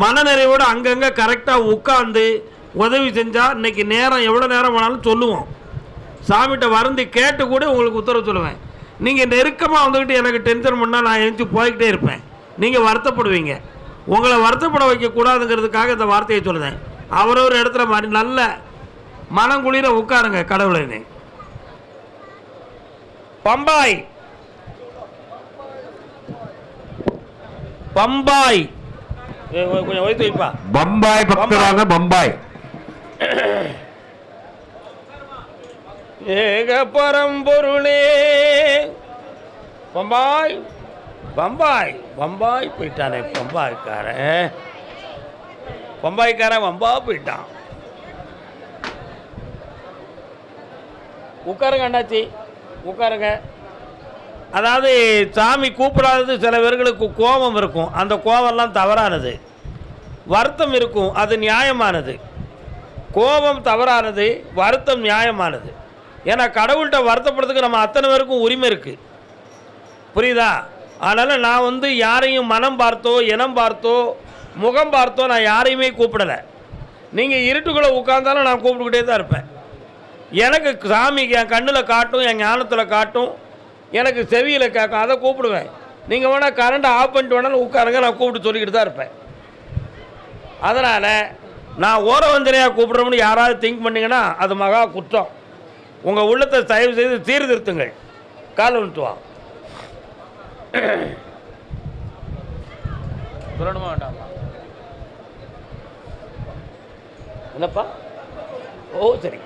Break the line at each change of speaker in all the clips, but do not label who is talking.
மனநிறைவோடு அங்கங்கே கரெக்டாக உட்காந்து உதவி செஞ்சால் இன்னைக்கு நேரம் எவ்வளோ நேரம் வேணாலும் சொல்லுவோம். சாமிகிட்ட வருந்தி கேட்டு கூட உங்களுக்கு உத்தரவு சொல்லுவேன். நீங்கள் நெருக்கமாக வந்துக்கிட்டு எனக்கு டென்ஷன் பண்ணால் நான் எழுந்து போய்கிட்டே இருப்பேன். நீங்கள் வருத்தப்படுவீங்க. உங்களை வருத்தப்பட வைக்கக்கூடாதுங்கிறதுக்காக இந்த வார்த்தையை சொல்லுதேன். அவரவர் இடத்துல மாதிரி நல்ல மனங்குளிர உட்காருங்க கடவுளை பம்பாய். பம்பாய். கொஞ்சம் வைத்து வைப்பா.
பம்பாய் பக்தராக பம்பாய்.
ஏக பரம்பொருளே. பம்பாய் பம்பாய் பம்பாய் போயிட்டானே பம்பாய்க்காரன். பம்பாய்க்காரன் வம்பா போயிட்டான். உட்காருங்க அண்ணாச்சி உட்காருங்க. அதாவது சாமி கூப்பிடாதது சில பேர்களுக்கு கோபம் இருக்கும். அந்த கோபம்லாம் தவறானது. வருத்தம் இருக்கும். அது நியாயமானது. கோபம் தவறானது வருத்தம் நியாயமானது. ஏன்னா கடவுள்கிட்ட வருத்தப்படுறதுக்கு நம்ம அத்தனை பேருக்கும் உரிமை இருக்குது புரியுதா? அதனால் நான் வந்து யாரையும் மனம் பார்த்தோ இனம் பார்த்தோ முகம் பார்த்தோ நான் யாரையுமே கூப்பிடலை. நீங்கள் இருட்டுக்குள்ளே உட்காந்தாலும் நான் கூப்பிட்டுக்கிட்டே தான் இருப்பேன். எனக்கு சாமி என் கண்ணில் காட்டும் என் ஞானத்தில் காட்டும் எனக்கு செவியில் கேட்கும் அதை கூப்பிடுவேன். நீங்கள் வேணால் கரண்ட்டை ஆஃப் பண்ணிட்டு வேணாலும் உட்காருங்க நான் கூப்பிட்டு சொல்லிக்கிட்டு தான் இருப்பேன். அதனால் நான் ஓரவந்தனையாக கூப்பிட்றோம்னு யாராவது திங்க் பண்ணிங்கன்னா அது மகா குற்றம். உங்கள் உள்ளத்தை தயவு செய்து சீர்திருத்துங்கள். கால் வந்துட்டு சொல்லணுமா வேண்டாமா? என்னப்பா? ஓ சரி.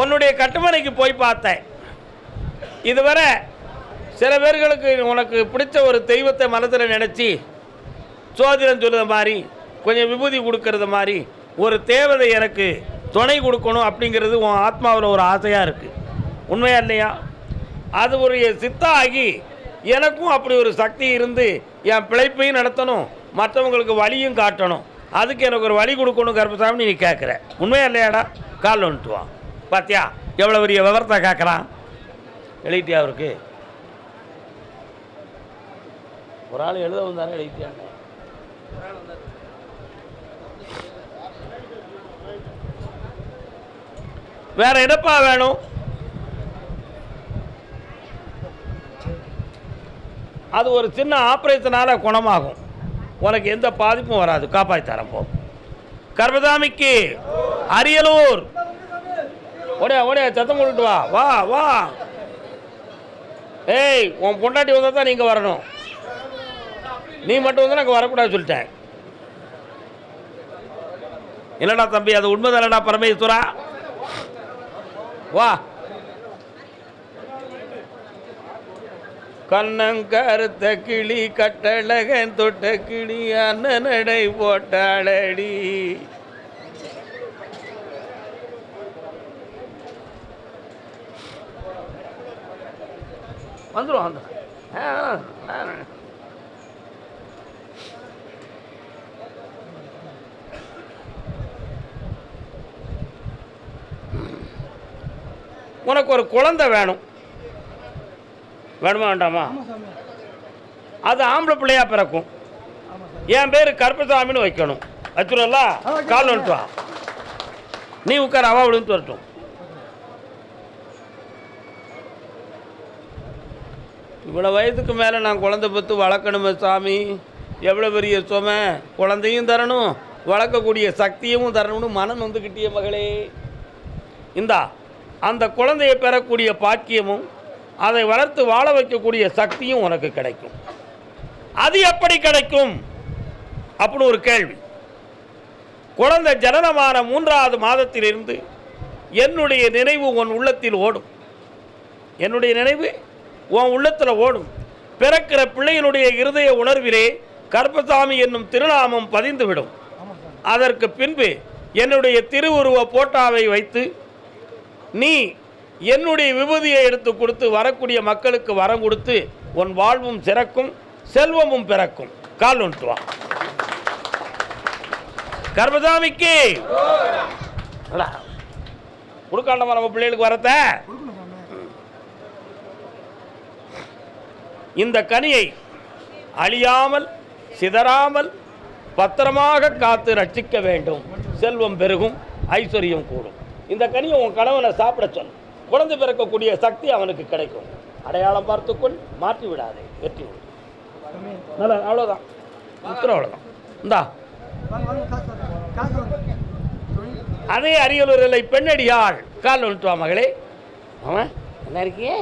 உன்னுடைய கட்டுமனைக்கு போய் பார்த்தேன். இதுவரை சில பேர்களுக்கு உனக்கு பிடிச்ச ஒரு தெய்வத்தை மனதில் நினச்சி சோதிடம் சொல்லுற மாதிரி கொஞ்சம் விபூதி கொடுக்கறது மாதிரி ஒரு தேவதை எனக்கு துணை கொடுக்கணும் அப்படிங்கிறது உன் ஆத்மாவில் ஒரு ஆசையாக இருக்குது உண்மையா இல்லையா? அது ஒரு சித்தாகி எனக்கும் அப்படி ஒரு சக்தி இருந்து என் பிழைப்பையும் நடத்தணும் மற்றவங்களுக்கு வழியும் காட்டணும். அதுக்கு எனக்கு ஒரு வழி கொடுக்கணும் கருப்பசாமி நீ கேட்குற. உண்மையா இல்லையாடா? கால் வந்துட்டு பார்த்தியா பாத்தியா? எவ்வளோ பெரிய விவரத்தை கேட்குறான் எழுதிட்டியா அவருக்கு? ஒரு ஆள் எழுத வந்தானே எழுதிட்டியாங்க வேற என்னப்பா வேணும்? அது ஒரு சின்ன ஆப்ரேஷனால் குணமாகும். உனக்கு எந்த பாதிப்பும் வராது. காப்பாற்றி தரேன் கர்மதாமிக்கு அரியலூர். ஓடியா ஓடியா சத்தம் போட்டுட்டு வா. வா வா. ஏய் உன் பொண்டாட்டி வந்தால் தான் நீங்கள் வரணும். நீ மட்டும் வந்து நாங்கள் வரக்கூடாது சொல்லிட்டேன். என்னடா தம்பி அது உண்மைதானடா பரமேஸ்வரா? வா. கண்ணங்கருத்த கிளி கட்டழகன் தொட்ட கிளி அண்ணனடை போட்டாளடி. வந்துடும் ஆ. உனக்கு ஒரு குழந்தை வேணும். வேணுமா வேண்டாமா? அது ஆம்பளை பிள்ளையா பிறக்கும். என் பேர் கருப்பசாமின்னு வைக்கணும். வச்சுருவல்ல கால் வந்துட்டு நீ உட்கார அவா விழுந்து வரட்டும். இவ்வளோ வயதுக்கு மேலே நான் குழந்தை பத்து வளர்க்கணுமே சாமி. எவ்வளோ பெரிய சுமை? குழந்தையும் தரணும் வளர்க்கக்கூடிய சக்தியும் தரணும்னு மனம் வந்துக்கிட்டிய மகளே. இந்தா அந்த குழந்தையை பெறக்கூடிய பாக்கியமும் அதை வளர்த்து வாழ வைக்கக்கூடிய சக்தியும் உனக்கு கிடைக்கும். அது எப்படி கிடைக்கும்? அப்படின்னு ஒரு கேள்வி. குழந்தை ஜனனமான மூன்றாவது மாதத்திலிருந்து என்னுடைய நினைவு உன் உள்ளத்தில் ஓடும். என்னுடைய நினைவு? உன் உள்ளத்தில் ஓடும். பிறக்கிற பிள்ளையினுடைய இருதய உணர்விலே கர்ப்பசாமி என்னும் திருநாமம் பதிந்துவிடும். அதற்கு பின்பு என்னுடைய திருவுருவ போட்டாவை வைத்து நீ என்னுடைய விபூதியை எடுத்து கொடுத்து வரக்கூடிய மக்களுக்கு வரம் கொடுத்து உன் வாழ்வும் சிறக்கும் செல்வமும் பிறக்கும். கால் ஒன்று வா கர்மசாமிக்கு கொடுக்காண்டமா நம்ம பிள்ளைகளுக்கு வரத்த? இந்த கனியை அழியாமல் சிதறாமல் பத்திரமாக காத்து ரட்சிக்க வேண்டும். செல்வம் பெருகும் ஐஸ்வர்யம் கூடும். இந்த கனியை உன் கணவனை சாப்பிட சொல். குழந்தை பிறக்கக்கூடிய சக்தி அவனுக்கு கிடைக்கும். அடையாளம் பார்த்துக்கொள் மாற்றி விடாதே வெற்றி உண்டு. நல்லா அவ்வளோதான் உத்தரவு அவ்வளோதான் இந்தா. அதே அரியலூரில் பெண்ணடியாள் கால் வந்துட்டு மகளே. அவன் என்ன இருக்கியே?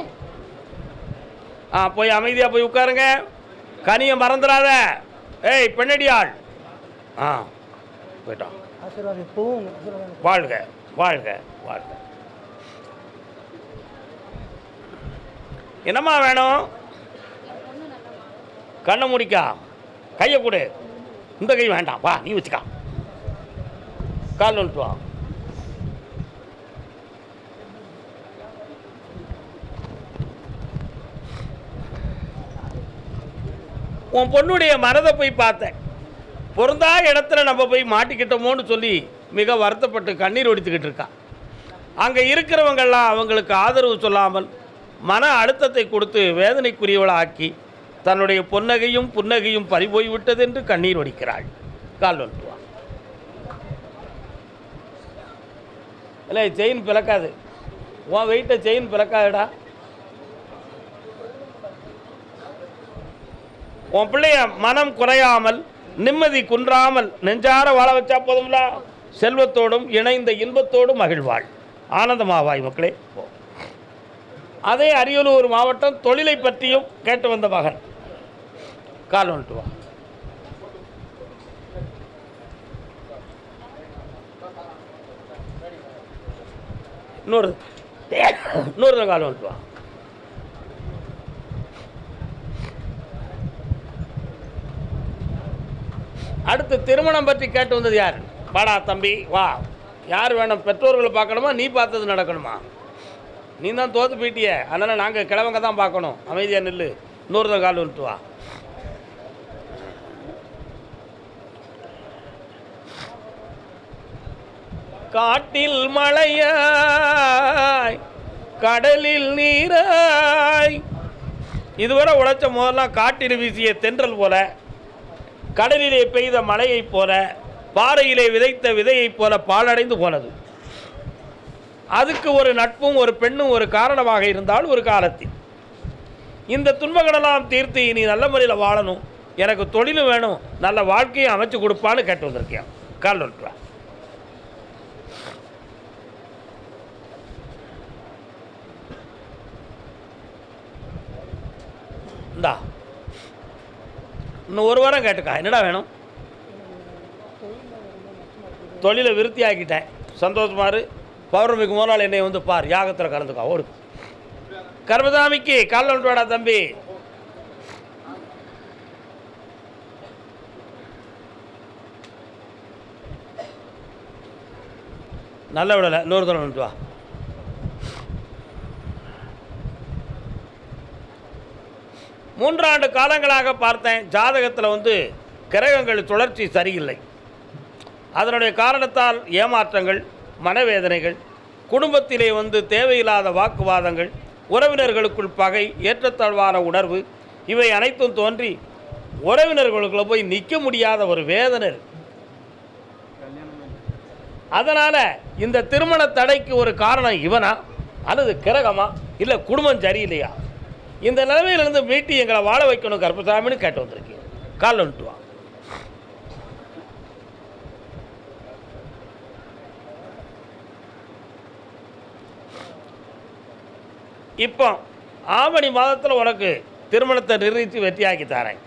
ஆ போய் அமைதியாக போய் உட்காருங்க. கனியை மறந்துடாத. ஏய் பெண்ணடியாள். ஆ போயிட்டான் வாழ்க வாழ்க வாழ்க. என்னம்மா வேணும்? கண்ணை முடிக்கா. கையை கொடு. இந்த கை வேண்டாம். வா நீ வச்சுக்கா. கால் வந்துட்டு வா. உன் பொண்ணுடைய மனதை போய் பார்த்தேன். பொருந்தா இடத்துல நம்ம போய் மாட்டிக்கிட்டோமோன்னு சொல்லி மிக வருத்தப்பட்டு கண்ணீர் ஒடித்துக்கிட்டு இருக்கான் அங்கே இருக்கிறவங்கெல்லாம் அவங்களுக்கு ஆதரவு சொல்லாமல் மன அழுத்தத்தை கொடுத்து வேதனைக்குரியவளை ஆக்கி தன்னுடைய பொன்னகையும் புன்னகையும் பறிபோய் விட்டதென்று கண்ணீர் ஒடிக்கிறாள். கால் வந்துட்டு இல்லை செயின் பிளக்காது. உன் வெயிட்டை செயின் பிறக்காதுடா உன் பிள்ளைய மனம் குறையாமல் நிம்மதி குன்றாமல் நெஞ்சார வாழ வச்சா போதும்ல? செல்வத்தோடும் இணைந்த இன்பத்தோடும் மகிழ்வாள். ஆனந்தமாவாய் மக்களே. அதே அரியலூர் மாவட்டம் தொழிலை பற்றியும் கேட்டு வந்த மகன். கால் வந்துட்டு வா. இன்னொரு இன்னொரு கால் வந்துட்டு வா. அடுத்து திருமணம் பற்றி கேட்டு வந்தது யார்? வாடா தம்பி வா. யார் வேணும்? பெற்றோர்களை பார்க்கணுமா? நீ பார்த்தது நடக்கணுமா? நீ தான் தோத்து போயிட்டிய. அதனால் நாங்கள் கிழவங்க தான் பார்க்கணும். அமைதியாக நில்லு. இன்னொரு கால் வந்துட்டு வா. காட்டில் மழையாய் கடலில் நீராய். இதுவரை உழைச்ச முதல்லாம் காட்டில் வீசிய தென்றல் போல கடலிலே பெய்த மழையைப் போல பாறையிலே விதைத்த விதையைப் போல பாழடைந்து போனது. அதுக்கு ஒரு நட்பும் ஒரு பெண்ணும் ஒரு காரணமாக இருந்தால் ஒரு காலத்தில். இந்த துன்பங்களெல்லாம் தீர்த்து நீ நல்ல முறையில் வாழணும். எனக்கு தொழிலும் வேணும் நல்ல வாழ்க்கையை அமைச்சு கொடுப்பான்னு கேட்டு வந்திருக்கேன் கால் நோட்டுவா இந்தா. இன்னும் ஒரு வாரம் கேட்டுக்கா. என்னடா வேணும்? தொழிலை விருத்தி ஆக்கிட்டேன் சந்தோஷமாரு பௌர்ணமிக்கு முதல் என்னை வந்து பார். யாகத்தில் கலந்துக்கா ஓடு கர்மசாமிக்கு கால் ஒன்று வாடா தம்பி. நல்ல விடலை. இன்னொரு தடவை வந்துட்டு வா. மூன்றாண்டு காலங்களாக பார்த்தேன் ஜாதகத்தில் வந்து கிரகங்கள் தொடர்ச்சி சரியில்லை. அதனுடைய காரணத்தால் ஏமாற்றங்கள் மனவேதனைகள் குடும்பத்திலே வந்து தேவையில்லாத வாக்குவாதங்கள் உறவினர்களுக்குள் பகை ஏற்றத்தாழ்வான உணர்வு இவை அனைத்தும் தோன்றி உறவினர்களுக்குள்ள போய் நிற்க முடியாத ஒரு வேதனை அதனால் இந்த திருமண தடைக்கு ஒரு காரணம் இவனா? அல்லது கிரகமா? இல்லை குடும்பம் சரியில்லையா? இந்த நிலைமையிலேருந்து மீட்டி எங்களை வாழ வைக்கணும் கருப்பசாமின்னு கேட்டு வந்திருக்கீங்க. கால் வந்துட்டு வா. இப்போ ஆவணி மாதத்தில் உனக்கு திருமணத்தை நிர்ணயித்து வெற்றியாக்கி தரேன்.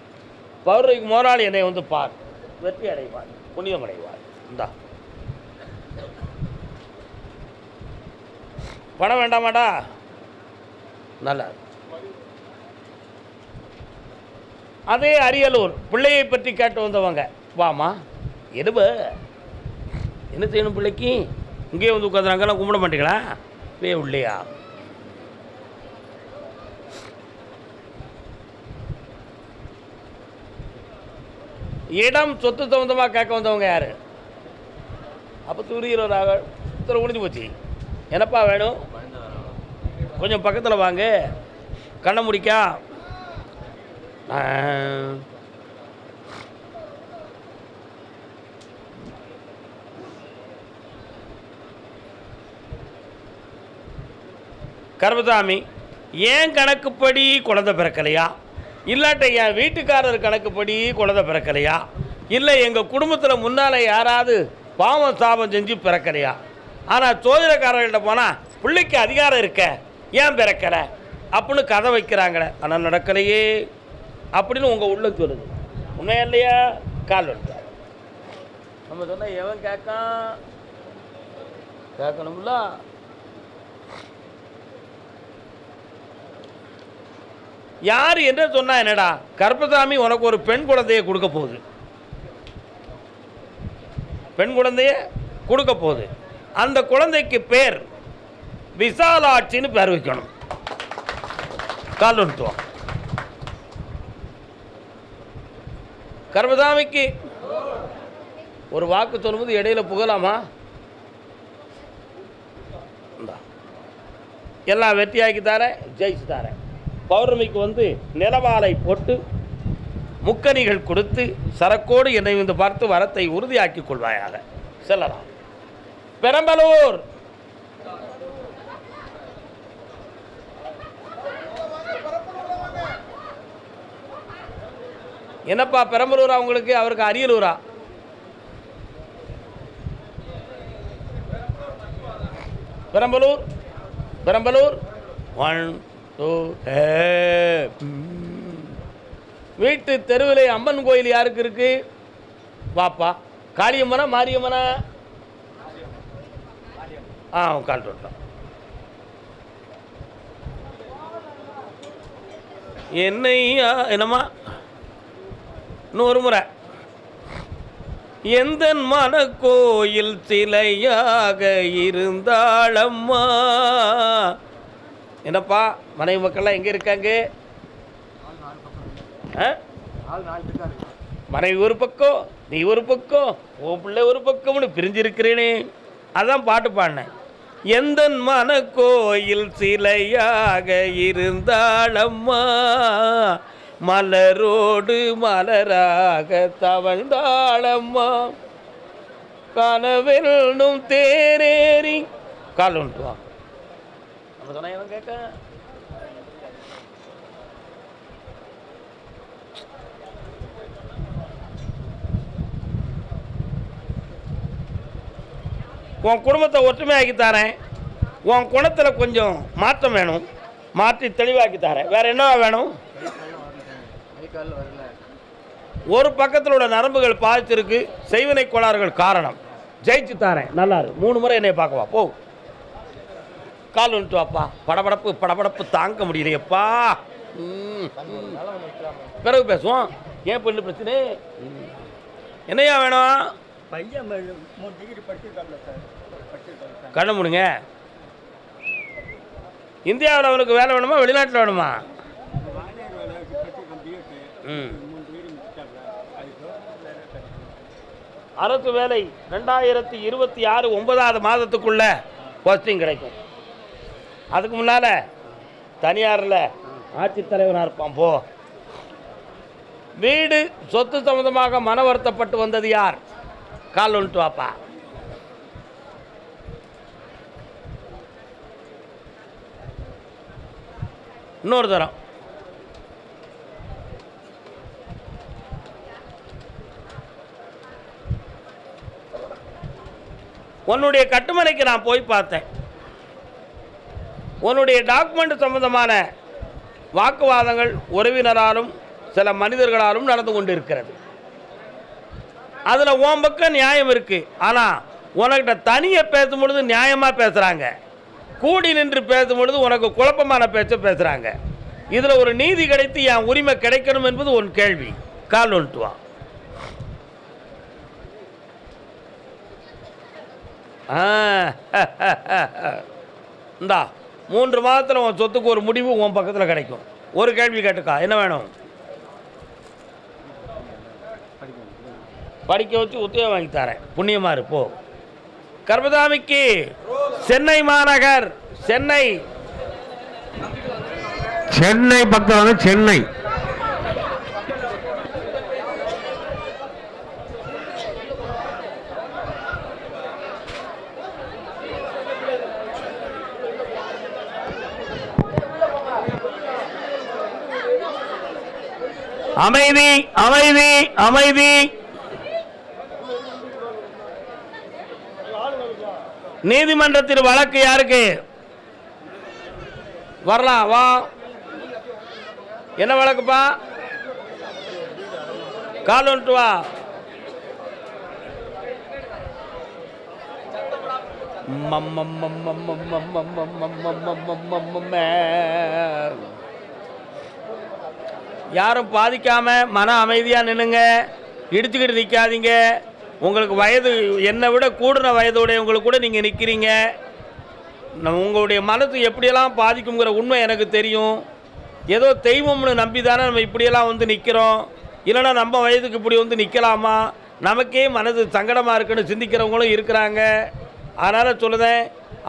பௌர்ணமிக்கு மோராளி என்னை வந்து பார். வெற்றி அடைவார் புனிதம் அடைவார் இந்தா. பணம் வேண்டாமாடா? நல்லா இருக்கு. அதே அரியலூர். பிள்ளையை பற்றி கேட்டு வந்தவங்க. வாமா எதுப என்ன செய்யணும் பிள்ளைக்கு? இங்கேயே வந்து உட்காந்துறாங்கலாம் கும்பிட மாட்டீங்களா? வே உள்ளையா? இடம் சொத்து சம்மந்தமாக கேட்க வந்தவங்க யார்? அப்போ துரியராக இத்தனை முடிஞ்சு போச்சு. என்னப்பா வேணும்? கொஞ்சம் பக்கத்தில் வாங்க. கண்ணை முடிக்கா. கர்மசாமி ஏன் கணக்குப்படி குழந்தை பிறக்கலையா? இல்லாட்ட என் வீட்டுக்காரர் கணக்குப்படி குழந்தை பிறக்கலையா? இல்லை எங்கள் குடும்பத்தில் முன்னால் யாராவது பாவம் சாபம் செஞ்சு பிறக்கலையா? ஆனால் சோதனைக்காரர்கிட்ட போனால் பிள்ளைக்கு அதிகாரம் இருக்க ஏன் பிறக்கலை? அப்படின்னு கதை வைக்கிறாங்களே. ஆனால் நடக்கலையே. அப்படின்னு உங்கள் உள்ள சொல்லுது உண்மையா இல்லையா? கால் வந்து நம்ம சொன்ன எவன் கேட்கான்? கேட்கணும்ல? யார் என்ன சொன்னா என்னடா? கருப்பசாமி உனக்கு ஒரு பெண் குழந்தைய கொடுக்க போகுது. பெண் குழந்தைய கொடுக்க போகுது. அந்த குழந்தைக்கு பேர் விசாலாட்சின்னு பேர் வைக்கணும். கால் ஒன்றுவோம் கர்மதாமிக்கு ஒரு வாக்கு சொல்லும்போது இடையில புகழாமா எல்லாம் வெற்றியாக்கி தரேன் ஜெயிச்சு தரேன். பௌர்ணமிக்கு வந்து நிலவாலை போட்டு முக்கணிகள் கொடுத்து சரக்கோடு என்னை வந்து பார்த்து வரத்தை உறுதியாக்கி கொள்வாயாக. செல்லலாம். பெரம்பலூர்! என்னப்பா பெரம்பலூரா உங்களுக்கு? அவருக்கு அரியலூரா? பெரம்பலூர்? பெரம்பலூர்? ஒன் டூ வீட்டு தெருவில் அம்மன் கோயில் யாருக்கு இருக்கு? வாப்பா. காளியம்மனா மாரியம்மனா? ஆ கால் விட்டோம் என்னையா என்னம்மா? இன்னும் ஒரு முறை. எந்த மனக்கோயில் சிலையாக இருந்தாளம்மா? என்னப்பா மனைவி மக்கள்லாம் எங்கே இருக்காங்க? மனைவி ஒரு பக்கம் நீ ஒரு பக்கம் ஓ பிள்ளை ஒரு பக்கம்னு பிரிஞ்சிருக்கிறேனே. அதான் பாட்டு பாடினேன். எந்த மனக்கோயில் சிலையாக இருந்தாளம்மா? மலரோடு மலராக தவழ்ந்தாளம்மா. கனவெல்லும் தேரேறி. கால் ஒன்று வா. எவன் கேட்க உன் குடும்பத்தை ஒற்றுமையாக்கி தரேன். உன் குணத்தில் கொஞ்சம் மாற்றம் வேணும். மாற்றி தெளிவாக்கி தரேன். வேற என்ன வேணும்? ஒரு பக்கத்தில் உள்ள நரம்புகள் பாதிச்சிருக்கு செய்வினை கோளாறுகள் காரணம். ஜெயிச்சு தரேன். நல்லா இருக்கு மூணு முறை என்னை பார்க்கவா? போ. கால் வந்துட்டு வாப்பா படபடப்பு படபடப்பு தாங்க முடியலையப்பா. பிறகு பேசுவோம். ஏன் பெண்ணு பிரச்சனை. என்னையா வேணும்?
பையன் மூணு டிகிரி படிச்சிருக்காங்க சார். படிச்சிருக்காங்க சார்.
கண்ணை மூடுங்க. இந்தியாவில் அவனுக்கு வேலை வேணுமா? வெளிநாட்டில் வேணுமா
வானியர் வேலை படிச்சிருக்கான் பிஎட்
ம்
மூணு டிகிரி முடிச்சிட்டாங்க அது கவர்மெண்ட் வேலை கிடைக்கும்
அரசு வேலை ரெண்டாயிரத்தி இருபத்தி ஆறு ஒன்பதாவது மாதத்துக்குள்ள போஸ்டிங் கிடைக்கும். அதுக்கு முன்னால் தனியாரில் ஆட்சித்தலைவனாக இருப்பான் போ. வீடு சொத்து சம்மந்தமாக மன வருத்தப்பட்டு வந்தது யார்? கால் ஒன்று வாப்பா. இன்னொரு தரம். உன்னுடைய கட்டுமனைக்கு நான் போய் பார்த்தேன். உன்னுடைய டாக்குமெண்ட் சம்பந்தமான வாக்குவாதங்கள் உறவினராலும் சில மனிதர்களாலும் நடந்து கொண்டு இருக்கிறது அதில் உன் பக்கம் நியாயம் இருக்குது ஆனால் உனக்கிட்ட தனியை பேசும் பொழுது நியாயமாக பேசுகிறாங்க கூடி நின்று பேசும் பொழுது உனக்கு குழப்பமான பேச்சை பேசுகிறாங்க இதில் ஒரு நீதி கிடைத்து என் உரிமை கிடைக்கணும் என்பது உன் கேள்வி. கால் ஒன்ட்டுவான் வா ஆ இந்தா மூன்று மாதத்தில் உன் சொத்துக்கு ஒரு முடிவு உன் பக்கத்தில் கிடைக்கும். ஒரு கேள்வி கேட்டுக்கா என்ன வேணும்? படிக்க வச்சு உத்தியோகம் வாங்கி தரேன். புண்ணியமாக இருப்போ கர்மதாமிக்கு சென்னை மாநகர் சென்னை.
சென்னை பக்கம் சென்னை.
அமைதி அமைதி அமைதி நீதிமன்றத்தில் வழக்கு யாருக்கு வரலாம் வா என்ன வழக்குப்பா கால் வந்துட்டு வா யாரும் பாதிக்காமல் மன அமைதியாக நின்றுங்க இடிச்சுக்கிட்டு நிற்காதீங்க உங்களுக்கு வயது என்னை விட கூடுன வயதுடையவங்களுக்கு கூட நீங்கள் நிற்கிறீங்க உங்களுடைய மனது எப்படியெல்லாம் பாதிக்குங்கிற உண்மை எனக்கு தெரியும். ஏதோ தெய்வம்னு நம்பி தானே நம்ம இப்படியெல்லாம் வந்து நிற்கிறோம் இல்லைன்னா நம்ம வயதுக்கு இப்படி வந்து நிற்கலாமா நமக்கே மனது சங்கடமாக இருக்குன்னு சிந்திக்கிறவங்களும் இருக்கிறாங்க. அதனால் சொல்லுதேன்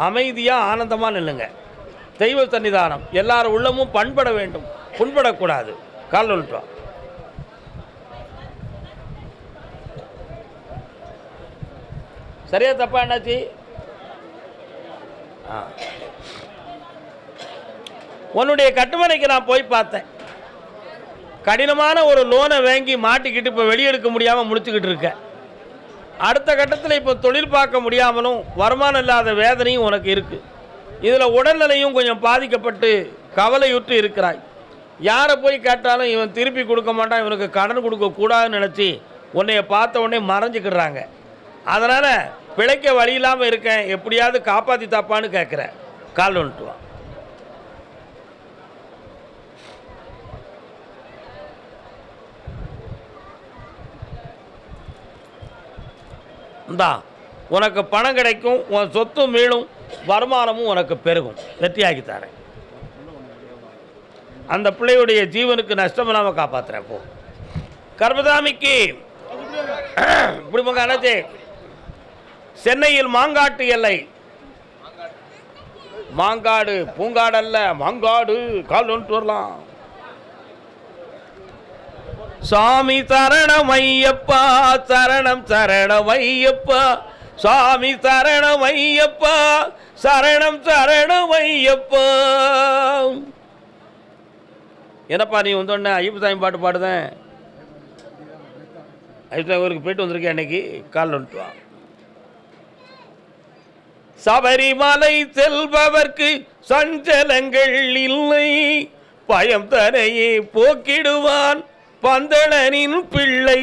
அமைதியாக ஆனந்தமாக நில்லுங்க. தெய்வ சன்னிதானம். எல்லார் உள்ளமும் பண்பட வேண்டும். புண்படக்கூடாது. கால் வந்துட்டோம் சரியா தப்பா என்னாச்சு? உன்னுடைய கட்டுமனைக்கு நான் போய் பார்த்தேன். கடினமான ஒரு லோனை வாங்கி மாட்டிக்கிட்டு இப்போ வெளியெடுக்க முடியாமல் முடிச்சுக்கிட்டு இருக்கேன் அடுத்த கட்டத்தில் இப்போ தொழில் பார்க்க முடியாமலும் வருமானம் இல்லாத வேதனையும் உனக்கு இருக்குது இதில் உடல்நிலையும் கொஞ்சம் பாதிக்கப்பட்டு கவலையுற்று இருக்கிறாய். யாரை போய் கேட்டாலும் இவன் திருப்பி கொடுக்க மாட்டான் இவனுக்கு கடன் கொடுக்கக்கூடாதுன்னு நினச்சி உன்னைய பார்த்த உடனே மறைஞ்சிக்கிடுறாங்க. அதனால் பிழைக்க வழி இல்லாமல் இருக்கேன் எப்படியாவது காப்பாற்றி தாப்பான்னு கேட்குறேன் கால் வந்துட்டுவான் தான் உனக்கு பணம் கிடைக்கும் உன் சொத்து மீளும் வருமானமும் உனக்கு பெருகும். வெற்றியாகி தரேன். அந்த பிள்ளையுடைய ஜீவனுக்கு நஷ்டம் இல்லாமல் காப்பாற்றுறேன் போ. கர்மதாமிக்கு இப்படி அண்ணாச்சி. சென்னையில் மாங்காட்டு எல்லை. மாங்காடு பூங்காடு அல்ல மாங்காடு கால் ஒன்று வரலாம். சாமி சரணம் ஐயப்பா சரணம் சரணம் ஐயப்பா. சாமி சரணம் ஐயப்பா சரணம் சரணம் ஐயப்பா. என்னப்பா நீ வந்தோடனே ஐயப்ப சாமி பாட்டு பாடுதேன்? ஐயப்பசாமி ஊருக்கு போயிட்டு வந்திருக்கேன் அன்னைக்கு காலில் வந்துட்டு வா. சபரிமலை செல்பவர்க்கு சஞ்சலங்கள் இல்லை. பயம் தனையே போக்கிடுவான் பந்தளனின் பிள்ளை.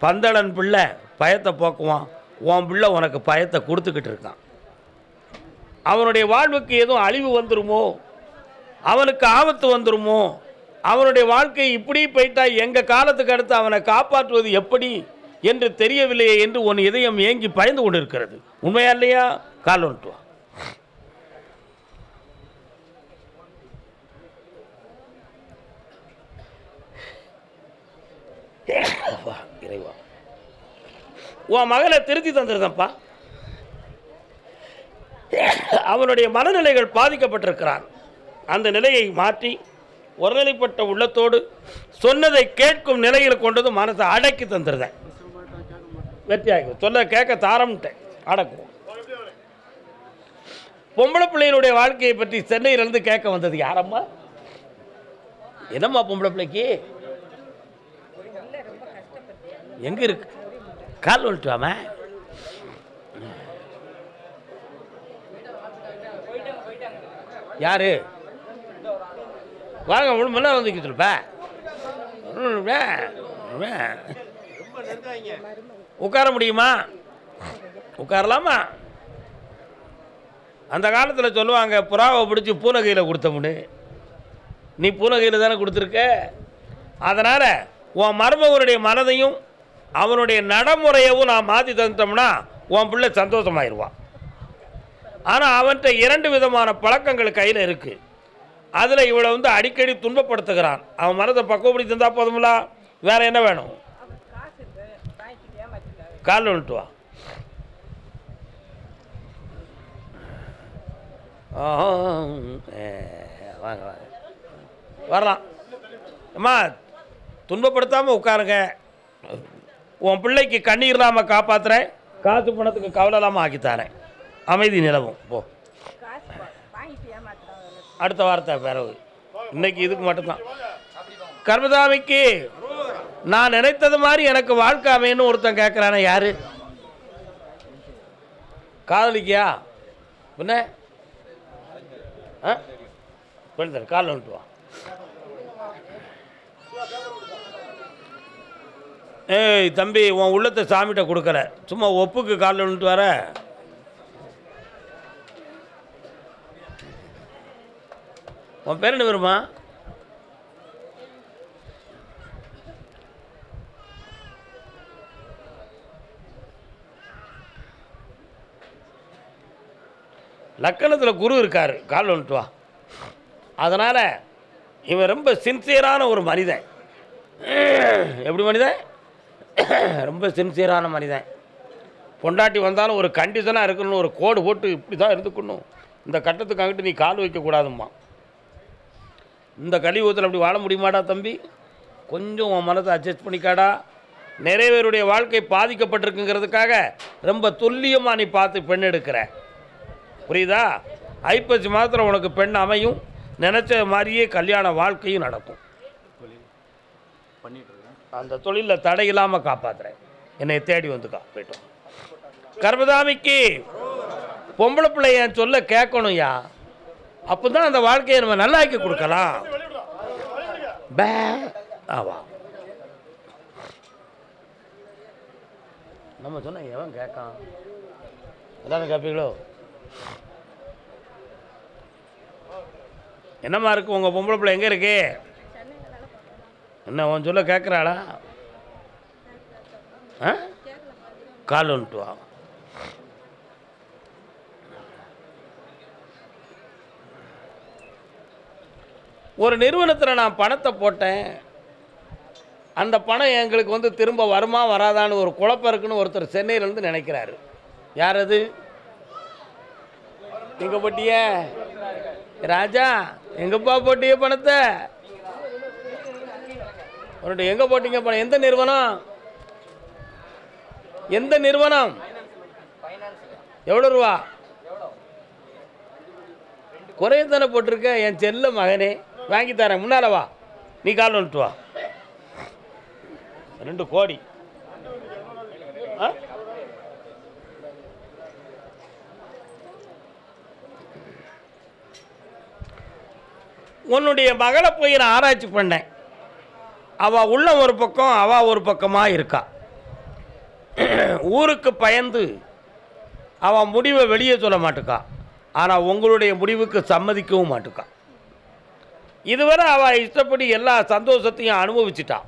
பந்தளன் பிள்ளை பயத்தை போக்குவான். உன் பிள்ளை உனக்கு பயத்தை கொடுத்துக்கிட்டு இருக்கான். அவனுடைய வாழ்வுக்கு எதுவும் அழிவு வந்துருமோ? அவனுக்கு ஆபத்து வந்துருமோ? அவனுடைய வாழ்க்கை இப்படி போயிட்டா எங்கள் காலத்துக்கு அடுத்து அவனை காப்பாற்றுவது எப்படி என்று தெரியவில்லையே என்று உன் இதயம் ஏங்கி பயந்து கொண்டிருக்கிறது. உண்மையா இல்லையா? கால் வந்துட்டு இறைவா. உன் மகளை திருத்தி தந்துருதப்பா அவனுடைய மனநிலைகள் பாதிக்கப்பட்டிருக்கிறான். அந்த நிலையை மாற்றி ஒருநிலைப்பட்ட உள்ளத்தோடு சொன்னதை கேட்கும் நிலையில் கொண்டது மனசை அடக்கி தந்துடுதேன் வெற்றியாகி சொல்ல கேட்க தாரம்ட்டேன் அடக்குவோம் பொம்பளை பிள்ளைகளுடைய வாழ்க்கையை பற்றி சென்னையிலிருந்து கேட்க வந்தது யாரம்மா? என்னம்மா பொம்பளை பிள்ளைக்கு? எங்க இருக்கு? கால் வந்துட்டு யாரு? வாங்க முழுமெல்லாம் வந்து கிட்டுருப்ப உட்கார முடியுமா? உட்காரலாமா? அந்த காலத்தில் சொல்லுவாங்க புறாவை பிடிச்சி பூனகையில் கொடுத்தோம்னு நீ பூனகையில் தானே கொடுத்துருக்க? அதனால் உன் மருமகனுடைய மனதையும் அவனுடைய நடைமுறையவும் நான் மாற்றி தந்துட்டோம்னா உன் பிள்ளை சந்தோஷமாயிருவான் ஆனால் அவன்கிட்ட இரண்டு விதமான பழக்கங்கள் கையில் இருக்குது அதில் இவளை வந்து அடிக்கடி துன்பப்படுத்துகிறான். அவன் மனதை பக்குவப்படுத்தி தந்தால் போதுமில்ல வேற என்ன வேணும்? காலில் விட்டு வா. வாங்க வாங்க. வரலாம். அம்மா துன்பப்படுத்தாமல் உட்காருங்க. உன் பிள்ளைக்கு கண்ணீர் இல்லாமல் காப்பாற்றுறேன் காசு பணத்துக்கு கவலை இல்லாமல் ஆக்கித்தாரேன் அமைதி நிலவும். போ. அடுத்த வார்த்தை பிறகு. இன்னைக்கு இதுக்கு மட்டும்தான். கர்மதாமிக்கு நான் நினைத்தது மாதிரி எனக்கு வாழ்க்கை அமையன்னு ஒருத்தன் கேட்குறானே யாரு? காதலிக்கியா? பின்ன ஆ? பண்ணு காலில் வந்துட்டு வா ஏய் தம்பி உன் உள்ளத்தை சாமிகிட்ட கொடுக்கல. சும்மா ஒப்புக்கு காலில் வந்துட்டு வர. உன் பேர் என்ன வருமா லக்கணத்தில் குரு இருக்கார். கால் வந்துட்டு வா. அதனால் இவன் ரொம்ப சின்சியரான ஒரு மனிதன். எப்படி மனிதன்? ரொம்ப சின்சியரான மனிதன். பொண்டாட்டி வந்தாலும் ஒரு கண்டிஷனாக இருக்கணும்னு ஒரு கோடு போட்டு இப்படி தான் இருந்துக்கணும். இந்த கட்டத்துக்கு அங்கிட்டு நீ கால் வைக்கக்கூடாதும்மா. இந்த கலியுகத்தில் அப்படி வாழ முடியுமாடா தம்பி? கொஞ்சம் உன் மனதை அட்ஜஸ்ட் பண்ணிக்காடா. நிறைய பேருடைய வாழ்க்கை பாதிக்கப்பட்டிருக்குங்கிறதுக்காக ரொம்ப துல்லியமாக நீ பார்த்து பெண் எடுக்கிற. புரியுதா? ஐப்பசி மாத்திரம் உனக்கு பெண் அமையும். நினச்ச மாதிரியே கல்யாண வாழ்க்கையும் நடக்கும். அந்த தொழிலில் தடை இல்லாமல் காப்பாற்றுறேன் என்னை தேடி வந்துக்கா போயிட்டோம் கர்மதாமிக்கு பொம்பளை பிள்ளை என் சொல்ல கேட்கணும்யா அப்போ தான் அந்த வாழ்க்கையை நம்ம நல்லாக்கி கொடுக்கலாம். பே. ஆவா. நம்ம சொன்ன எவன் கேட்கான் அதான கேட்பீங்களோ என்னம்மா இருக்கு? உங்கள் பொம்பளை பிள்ளை எங்கே இருக்கு? என்ன உன் சொல்ல கேட்குறாளா ஆ? கால் வந்துட்டு வா ஒரு நிறுவனத்தில் நான் பணத்தை போட்டேன். அந்த பணம் எங்களுக்கு வந்து திரும்ப வருமா வராதான்னு ஒரு குழப்பம் இருக்குன்னு ஒருத்தர் சென்னையிலேருந்து நினைக்கிறாரு. யார் அது? எங்கே போட்டிய? ராஜா எங்கப்பா போட்டிய பணத்தை? எங்கே போட்டீங்க பணம்? எந்த நிறுவனம்? எந்த நிறுவனம்? எவ்வளோ ரூபா? குறைய தானே போட்டிருக்க? என் செல்ல மகனே. வாங்கி தரேன் முன்னால் வா. நீ கால் வந்துட்டு வா. ரெண்டு கோடி. ஆ? உன்னுடைய மகளை போய் நான் ஆராய்ச்சி பண்ணேன். அவள் உள்ள ஒரு பக்கம் அவள் ஒரு பக்கமாக இருக்கா. ஊருக்கு பயந்து அவன் முடிவை வெளியே சொல்ல மாட்டுக்கா. ஆனால் உங்களுடைய முடிவுக்கு சம்மதிக்கவும் மாட்டுக்கா. இதுவரை அவள் இஷ்டப்படி எல்லா சந்தோஷத்தையும் அனுபவிச்சிட்டான்